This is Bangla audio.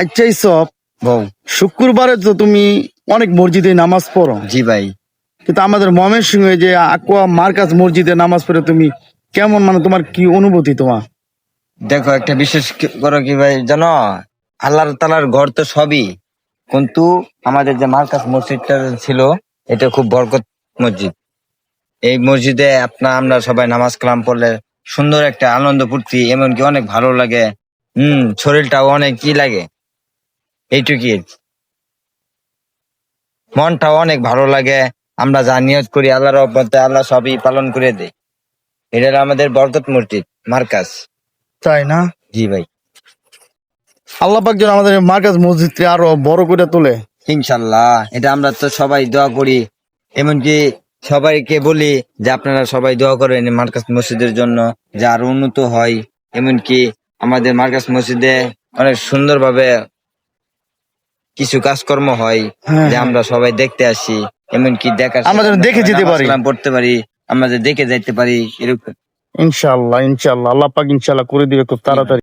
আচ্ছা সব বউ। শুক্রবারে তো তুমি অনেক মসজিদে নামাজ পড়ো। জি ভাই। কিন্তু আমাদের মমের সঙ্গে যে আকোয়া মার্কাজ মসজিদে নামাজ পড়ে তুমি কেমন মানে তোমার কি অনুভূতি তোমার? দেখো একটা বিশেষ করো কি ভাই জানো? আল্লাহর তালার ঘর তো সবই। কিন্তু আমাদের যে মার্কাস মসজিদটা ছিল এটা খুব বরকত মসজিদ। এই মসজিদে আপনার আমরা সবাই নামাজ কালাম পড়লে সুন্দর একটা আনন্দ ফুর্তি এমনকি অনেক ভালো লাগে। হম শরীরটাও অনেক কি লাগে। এইটুকুই মনটা অনেক ভালো লাগে। আমরা যা নিয়ত করি আল্লাহর রহমতে আল্লাহ সবই পালন করে দেয়। এটা আমাদের বরকত মসজিদ মার্কাস তাই না? জি ভাই। আল্লাহ পাক যেন আমাদের মার্কাজ মসজিদকে আরও বড় করে তোলে। ইনশাল্লাহ। এটা আমরা তো সবাই দোয়া করি। এমনকি সবাইকে বলি যে আপনারা সবাই দোয়া করেন এই মার্কাস মসজিদের জন্য যে আরও উন্নত হয়। এমনকি আমাদের মার্কাস মসজিদে অনেক সুন্দরভাবে কিছু কাজকর্ম হয় হ্যাঁ, যে হ্যাঁ। আমরা সবাই দেখতে আসি এমনকি দেখা আমরা যেন দেখে যেতে পারি। পড়তে পারি আমরা যে দেখে যাইতে পারি এরকম ইনশাল্লাহ ইনশাল্লাহ আল্লাহ পাক ইনশাল্লাহ করে দিবে খুব তাড়াতাড়ি